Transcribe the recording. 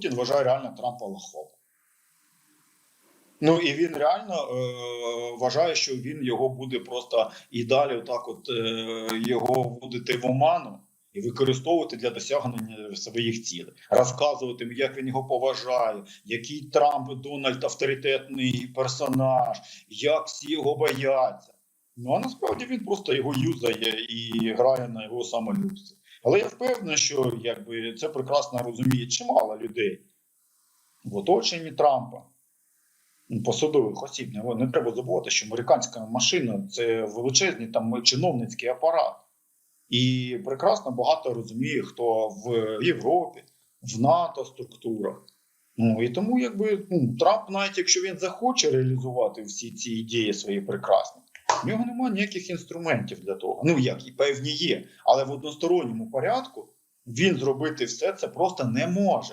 Путін вважає реально Трампа лохом. Ну і він реально е, вважає, що він його буде просто і далі, отак, от е, його вводити в оману і використовувати для досягнення своїх цілей, розказувати, як він його поважає, який Трамп Дональд авторитетний персонаж, як всі його бояться. Ну а насправді він просто його юзає і грає на його самолюбстві. Але я впевнений, що якби це прекрасно розуміє чимало людей в оточенні Трампа. ну, Посадових осіб не, не треба забувати, що американська машина це величезний там чиновницький апарат. І прекрасно багато розуміє, хто в Європі, в НАТО структурах. Ну і тому, якби ну, Трамп, навіть якщо він захоче реалізувати всі ці ідеї свої прекрасні, в нього немає ніяких інструментів для того. Ну як і певні є, але в односторонньому порядку він зробити все це просто не може.